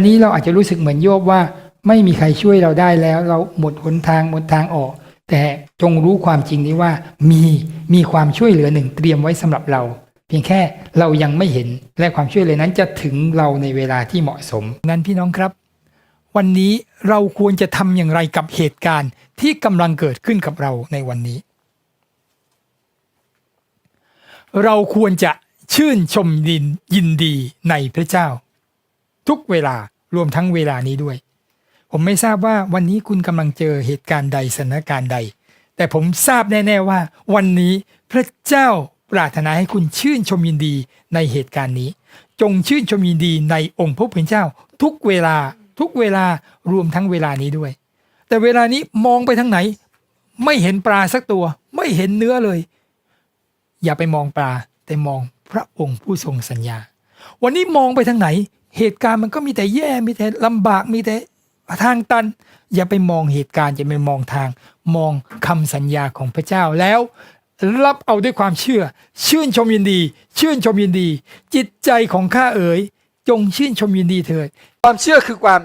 ันนี้เราอาจจะรู้สึกเหมือนโยบว่า ไม่มีใครช่วยเราได้แล้ว เราหมดหนทางหมดทางออก แต่จงรู้ความจริงนี้ว่ามีมีความช่วยเหลือหนึ่งเตรียมไว้สำหรับเรา เพียงแค่เรายังไม่เห็นและความช่วยเหลือนั้นจะถึงเราในเวลาที่เหมาะสม นั้นพี่น้องครับ วันนี้เราควรจะทำอย่างไรกับเหตุการณ์ที่กำลังเกิดขึ้นกับเราในวันนี้ เราควรจะชื่นชมยินยินดีในพระเจ้า ทุกเวลารวมทั้งเวลานี้ด้วย ผมไม่ทราบว่าวันนี้คุณกำลังเจอเหตุการณ์ใดสถานการณ์ใด แต่ผมทราบแน่ ๆว่า วันนี้พระเจ้าปรารถนาให้คุณชื่นชมยินดีในเหตุการณ์นี้ จงชื่นชมยินดีในองค์พระผู้เป็นเจ้า ทุกเวลาทุกเวลารวมทั้งเวลานี้ด้วย แต่เวลานี้มองไปทางไหน ไม่เห็นปลาสักตัว ไม่เห็นเนื้อเลย อย่าไปมองปลาแต่มองพระองค์ผู้ทรงสัญญา วันนี้มองไปทางไหน เหตุการณ์มันก็มีแต่แย่มีแต่ลำบากมีแต่ทางตัน อย่าไปมองเหตุการณ์อย่าไปมองทาง มองคำสัญญาของพระเจ้าแล้ว รับเอาด้วยความเชื่อ ชื่นชมยินดี ชื่นชมยินดี จิตใจของข้าเอ๋ยจงชื่นชมยินดีเถิดความเชื่อคือความ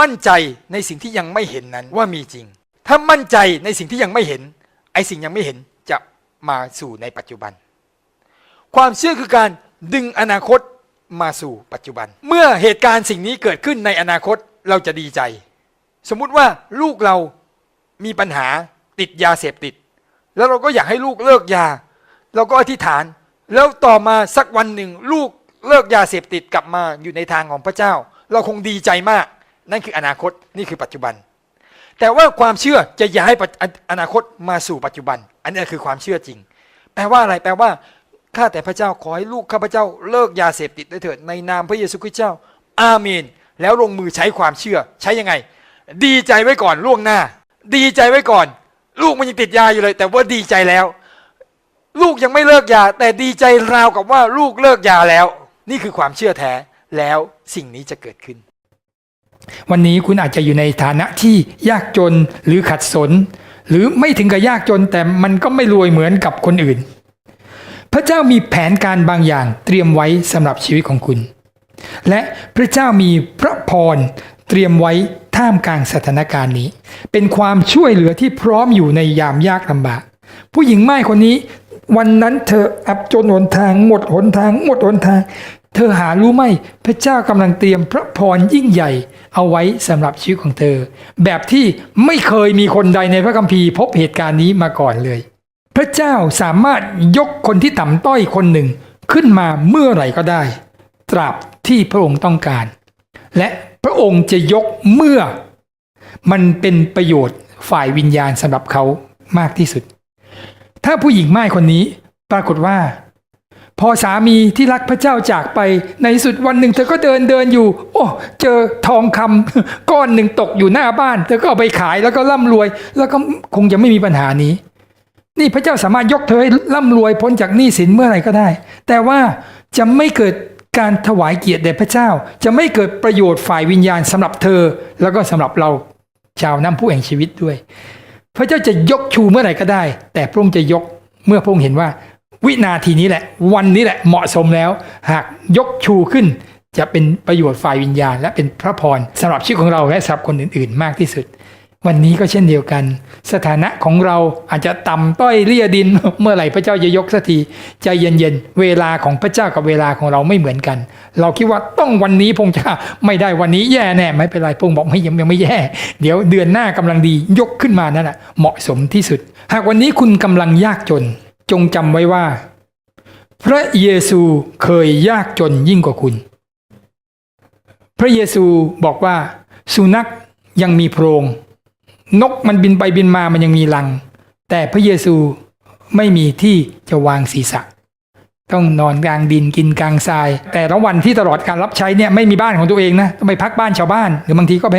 มั่นใจในสิ่งที่ยังไม่เห็นนั้นว่ามีจริง ถ้ามั่นใจในสิ่งที่ยังไม่เห็น ไอ้สิ่งยังไม่เห็นจะมาสู่ในปัจจุบัน ความเชื่อคือการดึงอนาคต มาสู่ปัจจุบัน เมื่อเหตุการณ์สิ่งนี้เกิดขึ้นในอนาคตเราจะดีใจ สมมุติว่าลูกเรามีปัญหาติดยาเสพติด แล้วเราก็อยากให้ลูกเลิกยา เราก็อธิษฐาน แล้วต่อมาสักวันหนึ่ง ลูกเลิกยาเสพติดกลับมาอยู่ในทางของพระเจ้า เราคงดีใจมาก นั่นคืออนาคตนี่คือปัจจุบัน แต่ว่าความเชื่อจะย้ายปัจอนาคตมาสู่ปัจจุบัน อันนี้คือความเชื่อจริง แปลว่าอะไรแปลว่า ข้าแต่พระเจ้าขอให้ลูกข้าพเจ้าเลิกยาเสพติดด้เถิดในนามพระเยซูคริสต์เจ้า อาเมน แล้วลงมือใช้ความเชื่อ ใช้ยังไง ดีใจไว้ก่อนล่วงหน้า ดีใจไว้ก่อน ลูกมันยังติดยาอยู่เลย แต่ว่าดีใจแล้ว ลูกยังไม่เลิกยา แต่ดีใจราวกับว่าลูกเลิกยาแล้ว นี่คือความเชื่อแท้แล้วสิ่งนี้จะเกิดขึ้น วันนี้คุณอาจจะอยู่ในฐานะที่ยากจนหรือขัดสน หรือไม่ถึงกับยากจนแต่มันก็ไม่รวยเหมือนกับคนอื่น เจ้ามีแผนการบางอย่างเตรียมไว้สำหรับชีวิตของคุณ และพระเจ้ามีพระพรเตรียมไว้ท่ามกลางสถานการณ์นี้ เป็นความช่วยเหลือที่พร้อมอยู่ในยามยากลำบาก ผู้หญิงไม้คนนี้ วันนั้นเธออับจนหนทาง หมดหนทาง หมดหนทาง เธอหารู้ไหมพระเจ้ากำลังเตรียมพระพรยิ่งใหญ่ เอาไว้สำหรับชีวิตของเธอ แบบที่ไม่เคยมีคนใดในพระคัมภีร์พบเหตุการณ์นี้มาก่อนเลย พระเจ้าสามารถยกคนที่ต่ำต้อยคนหนึ่งขึ้นมาเมื่อไหร่ก็ได้ ตราบที่พระองค์ต้องการ และพระองค์จะยกเมื่อ มันเป็นประโยชน์ฝ่ายวิญญาณสำหรับเขามากที่สุด ถ้าผู้หญิงไม้คนนี้ปรากฏว่า พอสามีที่รักพระเจ้าจากไปในสุดวันหนึ่งเธอก็เดินเดินอยู่ โอ้เจอทองคำก้อนหนึ่งตกอยู่หน้าบ้าน เธอก็เอาไปขายแล้วก็ร่ำรวย แล้วก็คงจะไม่มีปัญหานี้ นี่พระเจ้าสามารถยกเธอให้ร่ำรวยพ้นจากหนี้สินเมื่อไหร่ก็ได้ แต่ว่าจะไม่เกิดการถวายเกียรติแด่พระเจ้า จะไม่เกิดประโยชน์ฝ่ายวิญญาณสำหรับเธอ แล้วก็สำหรับเราชาวน้ำผู้แห่งชีวิตด้วย พระเจ้าจะยกชูเมื่อไหร่ก็ได้ แต่พระองค์จะยกเมื่อพระองค์เห็นว่า วินาทีนี้แหละ วันนี้แหละเหมาะสมแล้ว หากยกชูขึ้น จะเป็นประโยชน์ฝ่ายวิญญาณ และเป็นพระพรสำหรับชีวิตของเราและสำหรับคนอื่น ๆ มากที่สุด วันนี้ก็เช่นเดียวกัน สถานะของเราอาจจะต่ำต้อยเลี่ยดินเมื่อไหร่พระเจ้าจะยกสักทีใจเย็นๆเวลาของพระเจ้ากับเวลาของเราไม่เหมือนกัน เราคิดว่าต้องวันนี้พงจะไม่ได้วันนี้แย่แน่ไม่เป็นไรพงบอกไม่ยังยังไม่แย่ เดี๋ยวเดือนหน้ากำลังดียกขึ้นมานั่นแหะเหมาะสมที่สุด หากวันนี้คุณกำลังยากจน จงจำไว้ว่า พระเยซูเคยยากจนยิ่งกว่าคุณ พระเยซูบอกว่าสุนัขยังมีโพรง นกมันบินไปบินมามันยังมีรัง แต่พระเยซูไม่มีที่จะวางศีรษะ ต้องนอนกลางดินกินกลางทราย แต่ละวันที่ตลอดการรับใช้เนี่ยไม่มีบ้านของตัวเองนะต้องไปพักบ้านชาวบ้าน หรือบางทีก็ไป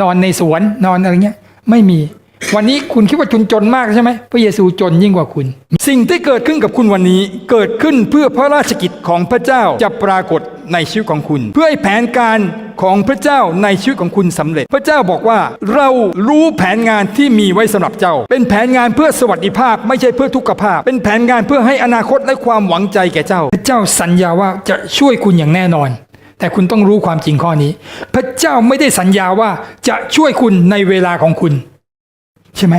นอนในสวนนอนอะไรเงี้ย ไม่มี วันนี้คุณคิดว่าจนจนมากใช่ไหมพระเยซูจนยิ่งกว่าคุณ สิ่งที่เกิดขึ้นกับคุณวันนี้ เกิดขึ้นเพื่อพระราชกิจของพระเจ้าจะปรากฏในชีวิตของคุณ เพื่อให้แผนการ ของพระเจ้าในชีวิตของคุณสำเร็จ พระเจ้าบอกว่าเรารู้แผนงานที่มีไว้สำหรับเจ้า เป็นแผนงานเพื่อสวัสดิภาพ ไม่ใช่เพื่อทุกขภาพ เป็นแผนงานเพื่อให้อนาคตและความหวังใจแก่เจ้า พระเจ้าสัญญาว่าจะช่วยคุณอย่างแน่นอน แต่คุณต้องรู้ความจริงข้อนี้ พระเจ้าไม่ได้สัญญาว่าจะช่วยคุณในเวลาของคุณ ใช่ไหม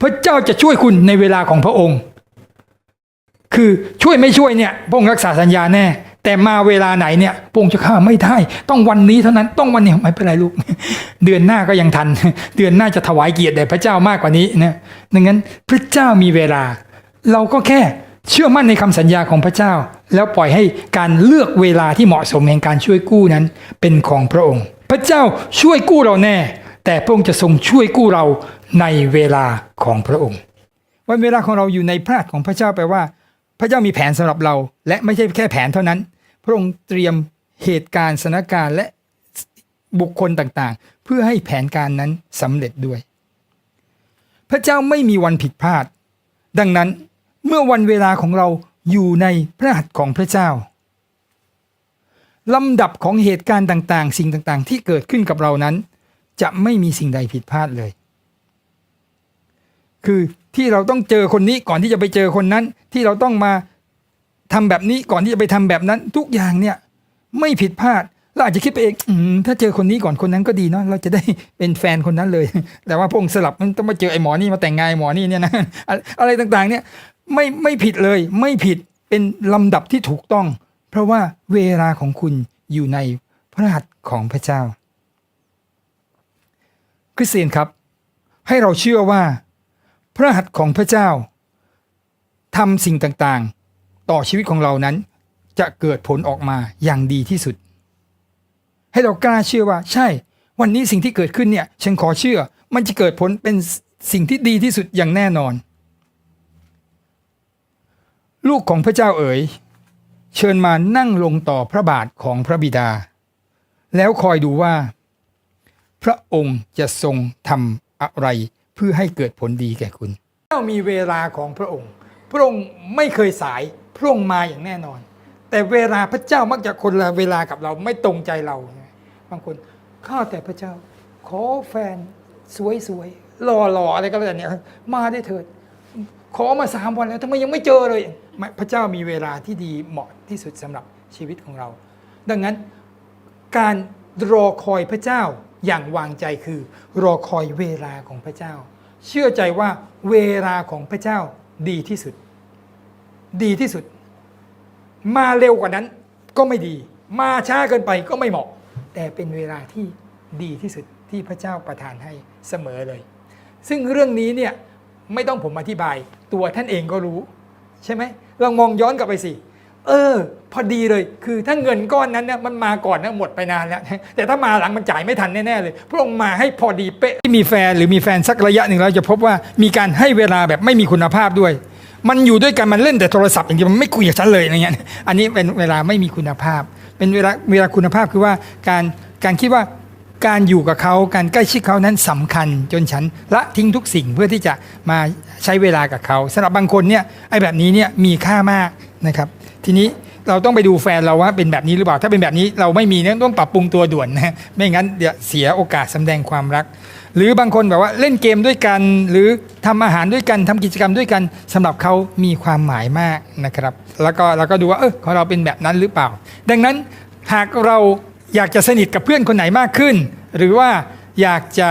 พระเจ้าจะช่วยคุณในเวลาของพระองค์ คือช่วยไม่ช่วยเนี่ยพระองค์รักษาสัญญาแน่ แต่มาเวลาไหนเนี่ยพระองค์จะข้าไม่ได้ ต้องวันนี้เท่านั้นต้องวันนี้ไม่เป็นไรลูก เดือนหน้าก็ยังทัน เดือนหน้าจะถวายเกียรติแด่พระเจ้ามากกว่านี้นะดังนั้นพระเจ้ามีเวลา เราก็แค่เชื่อมั่นในคำสัญญาของพระเจ้า แล้วปล่อยให้การเลือกเวลาที่เหมาะสมแห่งการช่วยกู้นั้นเป็นของพระองค์ พระเจ้าช่วยกู้เราแน่ แต่พระองค์จะทรงช่วยกู้เราในเวลาของพระองค์ วันเวลาของเราอยู่ในพระหัตถ์ของพระเจ้าแปลว่า พระเจ้ามีแผนสำหรับเรา และไม่ใช่แค่แผนเท่านั้น พระองค์เตรียมเหตุการณ์สถานการณ์และบุคคลต่างๆ เพื่อให้แผนการนั้นสำเร็จด้วย พระเจ้าไม่มีวันผิดพลาด ดังนั้นเมื่อวันเวลาของเราอยู่ในพระหัตถ์ของพระเจ้าลำดับของเหตุการณ์ต่างๆ สิ่งต่างๆ ที่เกิดขึ้นกับเรานั้น จะไม่มีสิ่งใดผิดพลาดเลย คือที่เราต้องเจอคนนี้ก่อนที่จะไปเจอคนนั้นที่เราต้องมา ทำแบบนี้ก่อนที่จะไปทำแบบนั้น ทุกอย่างเนี่ย ไม่ผิดพลาดเราอาจจะคิดไปเองอถ้าเจอคนนี้ก่อนคนนั้นก็ดีเนาะเราจะได้เป็นแฟนคนนั้นเลย แต่ว่าพงสลับมันต้องมาเจอไอ้หมอนี่มาแต่งงานหมอนี่เนี่ยนะอะไรต่างๆ เนี่ยไม่ไม่ผิดเลย ไม่ผิดเป็นลำดับที่ถูกต้อง เพราะว่าเวลาของคุณอยู่ในพระหัตถ์ของพระเจ้า คริสเตียนครับ ให้เราเชื่อว่า พระหัตถ์ของพระเจ้าทำสิ่งต่างๆ ต่อชีวิตของเรานั้น จะเกิดผลออกมาอย่างดีที่สุด ให้เรากล้าเชื่อว่า ใช่ วันนี้สิ่งที่เกิดขึ้นเนี่ยฉันขอเชื่อ มันจะเกิดผลเป็นสิ่งที่ดีที่สุดอย่างแน่นอน ลูกของพระเจ้าเอ๋ย เชิญมานั่งลงต่อพระบาทของพระบิดา แล้วคอยดูว่า พระองค์จะทรงทำอะไรเพื่อให้เกิดผลดีแก่คุณ เจ้ามีเวลาของพระองค์ พระองค์ไม่เคยสาย พระองมาอย่างแน่นอน แต่เวลาพระเจ้ามักจะคนละเวลากับเราไม่ตรงใจเรา บางคนข้าแต่พระเจ้า ขอแฟนสวยๆหล่อๆอะไรก็แล้วแต่เนี่ยมาได้เถิด ขอมาสามวันแล้วทำไมยังไม่เจอเลย พระเจ้ามีเวลาที่ดีเหมาะที่สุดสำหรับชีวิตของเรา ดังนั้นการรอคอยพระเจ้าอย่างวางใจคือ รอคอยเวลาของพระเจ้า เชื่อใจว่าเวลาของพระเจ้าดีที่สุด ดีที่สุด มาเร็วกว่านั้นก็ไม่ดี มาช้าเกินไปก็ไม่เหมาะ แต่เป็นเวลาที่ดีที่สุดที่พระเจ้าประทานให้เสมอเลย ซึ่งเรื่องนี้เนี่ยไม่ต้องผมอธิบาย ตัวท่านเองก็รู้ ใช่ไหมลองมองย้อนกลับไปสิ เออ พอดีเลย คือถ้าเงินก้อนนั้นเนี่ยมันมาก่อนนะหมดไปนานแล้ว แต่ถ้ามาหลังมันจ่ายไม่ทันแน่ ๆ เลย พระองค์มาให้พอดีเป๊ะที่มีแฟนหรือมีแฟนสักระยะหนึ่งเราจะพบว่ามีการให้เวลาแบบไม่มีคุณภาพด้วย มันอยู่ด้วยกันมันเล่นแต่โทรศัพท์อย่างเดียวมันไม่คุยกับฉันเลยอะไรเงี้ยอันนี้เป็นเวลาไม่มีคุณภาพ เป็นเวลาเวลาคุณภาพคือว่าการการคิดว่าการอยู่กับเขาการใกล้ชิดเขานั้นสำคัญ จนฉันละทิ้งทุกสิ่งเพื่อที่จะมาใช้เวลากับเขาสำหรับบางคนเนี่ยไอ้แบบนี้เนี่ยมีค่ามากนะครับ ทีนี้เราต้องไปดูแฟนเราว่าเป็นแบบนี้หรือเปล่า ถ้าเป็นแบบนี้เราไม่มีเนี่ยต้องปรับปรุงตัวด่วนนะไม่งั้นเดี๋ยวเสียโอกาสสแดงความรัก หรือบางคนแบบว่าเล่นเกมด้วยกัน หรือทำอาหารด้วยกันทำกิจกรรมด้วยกันสำหรับเขามีความหมายมากนะครับ แล้วก็เราก็ดูว่าเออของเราเป็นแบบนั้นหรือเปล่า ดังนั้นหากเราอยากจะสนิทกับเพื่อนคนไหนมากขึ้น หรือว่าอยากจะ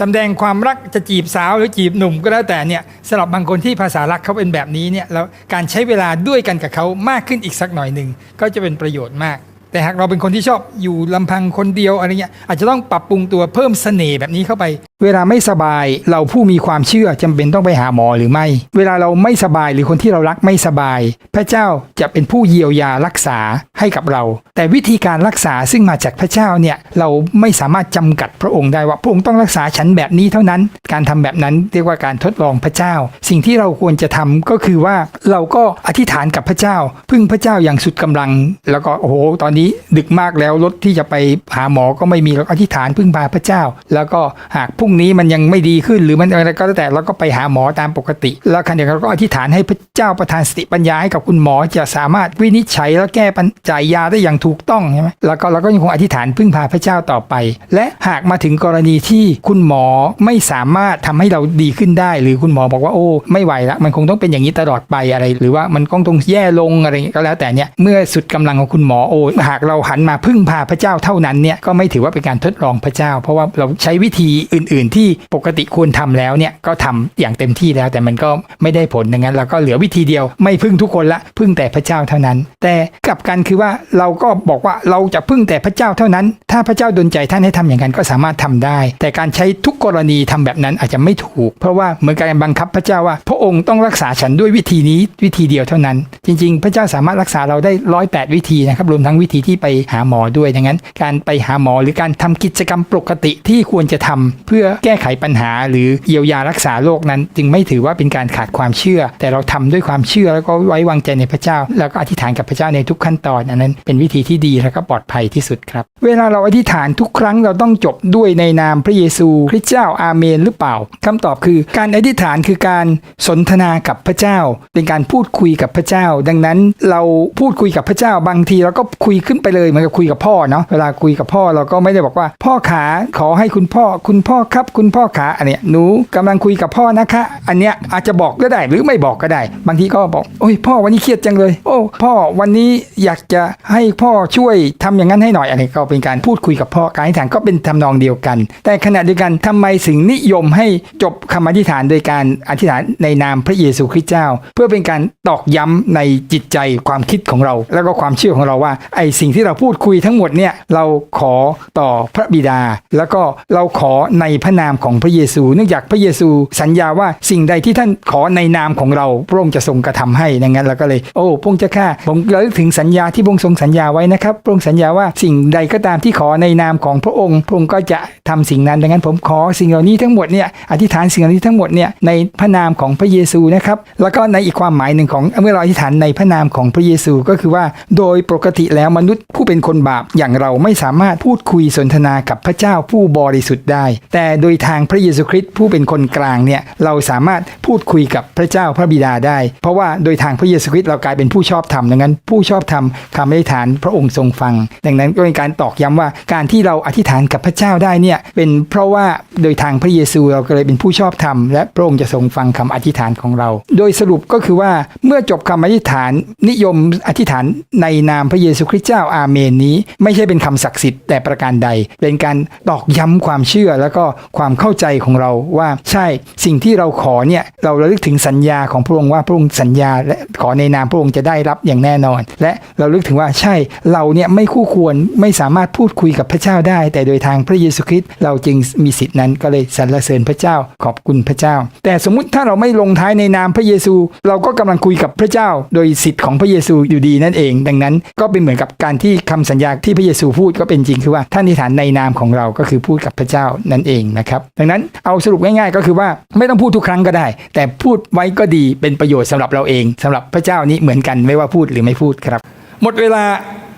สำแดงความรักจะจีบสาวหรือจีบหนุ่มก็แล้วแต่เนี่ยสำหรับบางคนที่ภาษารักเขาเป็นแบบนี้เนี่ยแล้วการใช้เวลาด้วยกันกับเขามากขึ้นอีกสักหน่อยหนึ่งก็จะเป็นประโยชน์มาก แต่หากเราเป็นคนที่ชอบอยู่ลำพังคนเดียวอะไรเงี้ยอาจจะต้องปรับปรุงตัวเพิ่มเสน่ห์แบบนี้เข้าไป เวลาไม่สบายเราผู้มีความเชื่อจำเป็นต้องไปหาหมอหรือไม่ เวลาเราไม่สบายหรือคนที่เรารักไม่สบาย พระเจ้าจะเป็นผู้เยียวยารักษาให้กับเรา แต่วิธีการรักษาซึ่งมาจากพระเจ้าเนี่ยเราไม่สามารถจำกัดพระองค์ได้ว่าพระองค์ต้องรักษาฉันแบบนี้เท่านั้น การทำแบบนั้นเรียกว่าการทดลองพระเจ้า สิ่งที่เราควรจะทำก็คือว่าเราก็อธิษฐานกับพระเจ้า พึ่งพระเจ้าอย่างสุดกำลัง แล้วก็โอ้โหตอนนี้ดึกมากแล้วรถที่จะไปหาหมอก็ไม่มีเราอธิษฐานพึ่งพาพระเจ้า แล้วก็หากพุ่งงนี้มันยังไม่ดีขึ้นหรือมันอะไรก็แล้วแต่เราก็ไปหาหมอตามปกติ แล้วคันเดียวกันเราก็อธิษฐานให้พระเจ้าประทานสติปัญญาให้กับคุณหมอจะสามารถวินิจฉัยแล้วแก้ปัญจ่ายยาได้อย่างถูกต้องใช่ไหมแล้วก็เราก็ยังคงอธิษฐานพึ่งพาพระเจ้าต่อไป และหากมาถึงกรณีที่คุณหมอไม่สามารถทำให้เราดีขึ้นได้ หรือคุณหมอบอกว่าโอ้ไม่ไหวละมันคงต้องเป็นอย่างนี้ตลอดไปอะไร หรือว่ามันคงต้องแย่ลงอะไรอย่างเงี้ยก็แล้วแต่เนี่ยเมื่อสุดกำลังของคุณหมอโอ้หากเราหันมาพึ่งพาพระเจ้าเท่านั้นเนี่ยก็ไม่ถือว่าเป็นการทดลองพระเจ้า เพราะว่าเราใช้วิธีอื่นๆที่ปกติควรทำแล้วเนี่ยก็ทำอย่างเต็มที่แล้ว แต่มันก็ไม่ได้ผลดังนั้นเราก็เหลือวิธีเดียว ไม่พึ่งทุกคนละพึ่งแต่พระเจ้าเท่านั้น แต่กลับกันคือว่าเราก็บอกว่าเราจะพึ่งแต่พระเจ้าเท่านั้น ถ้าพระเจ้าดลใจท่านให้ทำอย่างนั้นก็สามารถทำได้ แต่การใช้ทุกกรณีทำแบบนั้นอาจจะไม่ถูก เพราะว่าเหมือนการบังคับพระเจ้าว่า พระองค์ต้องรักษาฉันด้วยวิธีนี้วิธีเดียวเท่านั้น จริง ๆ พระเจ้าสามารถรักษาเราได้ร้อยแปดวิธีนะครับรวมทั้งวิธีที่ไปหาหมอด้วยดังนั้น การไปหาหมอหรือการทำกิจกรรมปกติที่ควรจะทำเพื่อแก้ไขปัญหา หรือเยียวยารักษาโรคนั้น จึงไม่ถือว่าเป็นการขาดความเชื่อ แต่เราทำด้วยความเชื่อแล้วก็ไว้วางใจในพระเจ้า แล้วก็อธิษฐานกับพระเจ้าในทุกขั้นตอนอันนั้นเป็นวิธีที่ดีแล้วก็ปลอดภัยที่สุดครับ เวลาเราอธิษฐานทุกครั้งเราต้องจบด้วยในนามพระเยซูคริสต์เจ้าอาเมนหรือเปล่าคำตอบคือการอธิษฐานคือการสนทนากับพระเจ้า เป็นการพูดคุยกับพระเจ้า ดังนั้นเราพูดคุยกับพระเจ้าบางทีเราก็คุยขึ้นไปเลยเหมือนกับคุยกับพ่อเนาะเวลาคุยกับพ่อเราก็ไม่ได้บอกว่า พ่อขาขอให้คุณพ่อคุณพ่อครับ คุณพ่อขาอันเนี้ยหนูกำลังคุยกับพ่อนะคะ อันเนี้ยอาจจะบอกก็ได้หรือไม่บอกก็ได้ บางทีก็บอกโอ้ยพ่อวันนี้เครียดจังเลย โอ้ พ่อวันนี้อยากจะให้พ่อช่วยทำอย่างนั้นให้หน่อยอันนี้ก็เป็นการพูดคุยกับพ่อการอธิษฐานก็เป็นทำนองเดียวกัน แต่ขณะเดียวกันทำไมถึงนิยมให้จบคำอธิษฐานโดยการอธิษฐานในนามพระเยซูคริสต์เจ้า เพื่อเป็นการตอกย้ำในจิตใจความคิดของเรา แล้วก็ความเชื่อของเราว่าไอ้สิ่งที่เราพูดคุยทั้งหมดเนี่ยเราขอต่อพระบิดา แล้วก็เราขอในพระนามของพระเยซู เนื่องจากพระเยซูสัญญาว่าสิ่งใดที่ท่านขอในนามของเราพระองค์จะทรงกระทำให้ดังนั้นเราก็เลย โอ้พระองค์เจะข้าผมระลึกถึงสัญญาที่พระองค์ทรงสัญญาไว้นะครับพระองค์สัญญาว่าสิ่งใดก็ตามที่ขอในนามของพระองค์ พระองค์ก็จะทำสิ่งนั้น ดังนั้นผมขอสิ่งเหล่านี้ทั้งหมดเนี่ยอธิษฐานสิ่งเหล่านี้ทั้งหมดเนี่ยในพระนามของพระเยซูนะครับแล้วก็ในอีกความหมายหนึ่งของเมื่อเราอธิษฐานในพระนามของพระเยซูก็คือว่า โดยปกติแล้วมนุษย์ผู้เป็นคนบาปอย่างเราไม่สามารถพูดคุยสนทนากับพระเจ้าผู้บริสุทธิ์ได้ แต่โดยทางพระเยซูคริสต์ผู้เป็นคนกลางเนี่ยเราสามารถพูดคุยกับพระเจ้าพระบิดาได้ เพราะว่าโดยทางพระเยซูคริสต์เรากลายเป็นผู้ชอบธรรมดังนั้น ผู้ชอบธรรมคำอธิษฐานพระองค์ทรงฟัง ดังนั้นก็เป็นการตออกย้ำว่าการที่เราอธิษฐานกับพระเจ้าได้เนี่ยเป็นเพราะว่าโดยทางพระเยซูเราก็เลยเป็นผู้ชอบธรรมและพระองค์จะทรงฟังคำอธิษฐานของเรา โดยสรุปก็คือว่าเมื่อจบคำอธิษฐานนิยมอธิษฐานในนามพระเยซูคริสต์เจ้าอาเมนนี้ ไม่ใช่เป็นคำศักดิ์สิทธิ์แต่ประการใด เป็นการตอกย้ำความเชื่อแล้วก็ความเข้าใจของเราว่าใช่สิ่งที่เราขอเนี่ยเราระลึกถึงสัญญาของพระองค์ว่าพระองค์สัญญา และขอในนามพระองค์จะได้รับอย่างแน่นอน และเราลึกถึงว่าใช่เราเนี่ยไม่คู่ควรไม่สามารถพูดคุยกับพระเจ้าได้ แต่โดยทางพระเยซูคริสต์เราจึงมีสิทธินั้นก็เลยสรรเสริญพระเจ้าขอบคุณพระเจ้า แต่สมมุติถ้าเราไม่ลงท้ายในนามพระเยซู เราก็กำลังคุยกับพระเจ้า โดยสิทธิ์ของพระเยซูอยู่ดีนั่นเอง ดังนั้นก็เป็นเหมือนกับการที่คำสัญญาที่พระเยซูพูดก็เป็นจริงคือว่าท่านอธิษฐานในนามของเราก็คือพูดกับพระเจ้านั่นเองนะครับดังนั้นเอาสรุปง่ายๆ ก็คือว่าไม่ต้องพูดทุกครั้งก็ได้ แต่พูดไว้ก็ดีเป็นประโยชน์สำหรับเราเองสำหรับพระเจ้านี้เหมือนกันไม่ว่าพูดหรือไม่พูดครับ หมดเวลา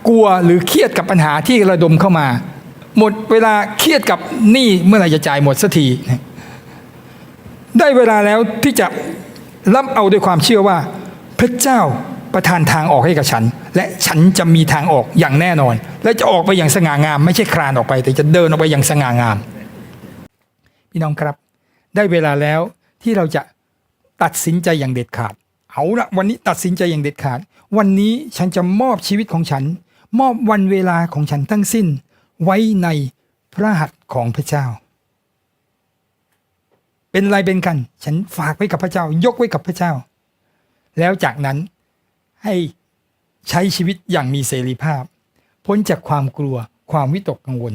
กลัวหรือเครียดกับปัญหาที่ระดมเข้ามา หมดเวลาเครียดกับหนี้เมื่อไหร่จะจ่ายหมดสักทีได้เวลาแล้วที่จะรับเอาด้วยความเชื่อว่า พระเจ้าประทานทางออกให้กับฉัน และฉันจะมีทางออกอย่างแน่นอน และจะออกไปอย่างสง่างาม ไม่ใช่คลานออกไป แต่จะเดินออกไปอย่างสง่างาม พี่น้องครับ ได้เวลาแล้วที่เราจะตัดสินใจอย่างเด็ดขาด เอาละวันนี้ตัดสินใจอย่างเด็ดขาด วันนี้ฉันจะมอบชีวิตของฉัน มอบวันเวลาของฉันทั้งสิ้นไว้ในพระหัตถ์ของพระเจ้า เป็นไรเป็นกัน ฉันฝากไว้กับพระเจ้า ยกไว้กับพระเจ้า แล้วจากนั้นให้ใช้ชีวิตอย่างมีเสรีภาพ พ้นจากความกลัว ความวิตกกังวล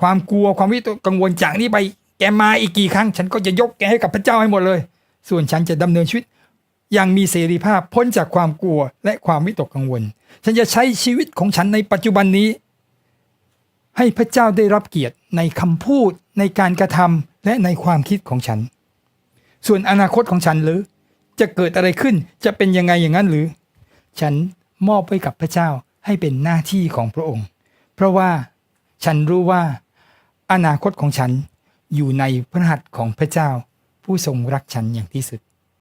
ความกลัวความวิตกกังวลจากนี้ไป แกมาอีกกี่ครั้ง ฉันก็จะยกแกให้กับพระเจ้าให้หมดเลย ส่วนฉันจะดำเนินชีวิต อย่างมีเสรีภาพพ้นจากความกลัวและความวิตกกังวล ฉันจะใช้ชีวิตของฉันในปัจจุบันนี้ ให้พระเจ้าได้รับเกียรติในคำพูดในการกระทำและในความคิดของฉัน ส่วนอนาคตของฉันหรือ จะเกิดอะไรขึ้นจะเป็นยังไงอย่างนั้นหรือ ฉันมอบไว้กับพระเจ้าให้เป็นหน้าที่ของพระองค์ เพราะว่าฉันรู้ว่า อนาคตของฉันอยู่ในพระหัตถ์ของพระเจ้า ผู้ทรงรักฉันอย่างที่สุด